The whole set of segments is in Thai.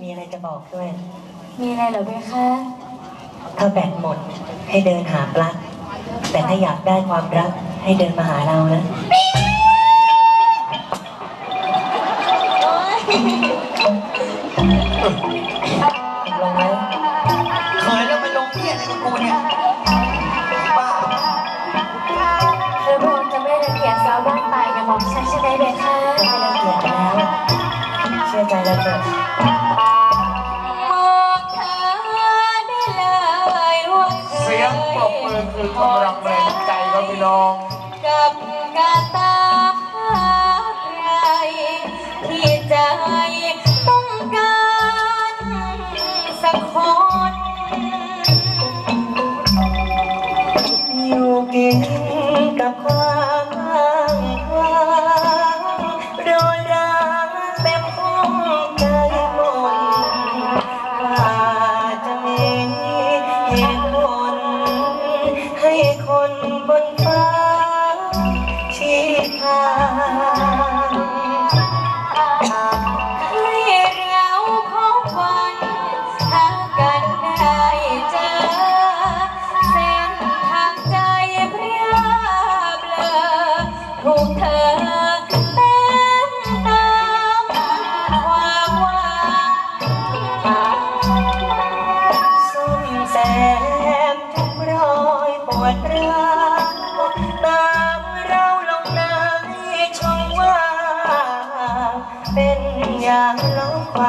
มีอะไรจะบอกด้วย มีอะไรเหรอเบคะถ้าแบตหมดให้เดินหาปลั๊กแต่ถ้าอยากได้ความรักให้เดินมาหาเรานะลงไหมเคยแล้วไปลงเพี้ยอะไรกับกูเนี่ยบ้าคือพระองค์จะไม่รังเกียจสาวบ้านปลายอย่างหม่อมฉันใช่ไหมเบคะไม่รังเกียจแล้ว เชื่อใจเราเถอะ คือคือกำลังแรงใจครับพี่น้อง กับ อย่างลบ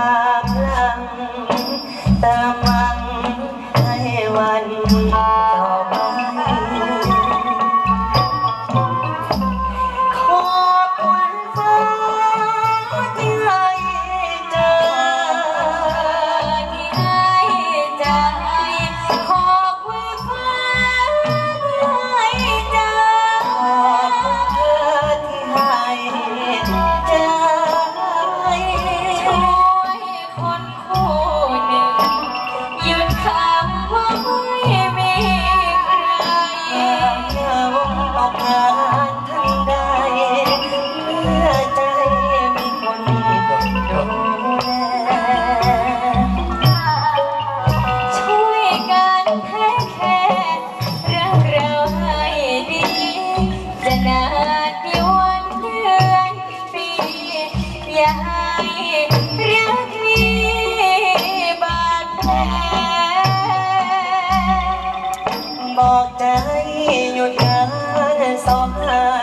อย่าให้รักมีบาดแผลบอกใจหยุดงานสองหา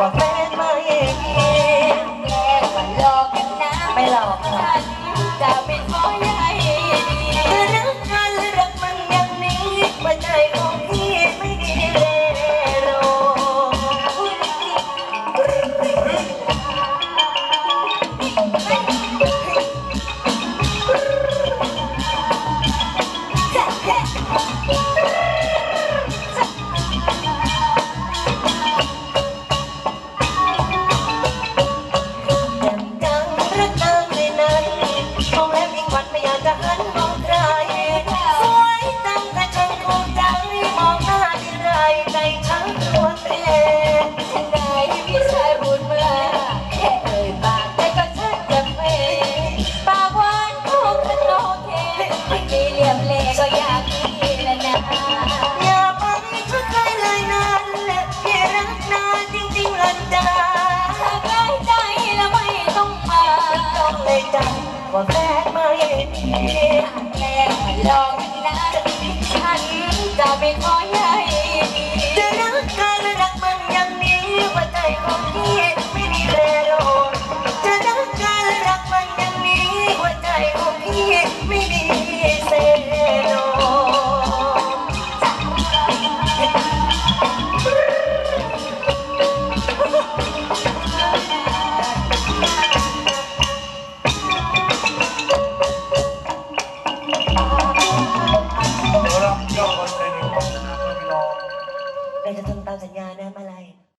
ว่าแฟนไม่เองแกล้งว่าหลอกกันนะไม่หลอกหรอกฉันจะไม่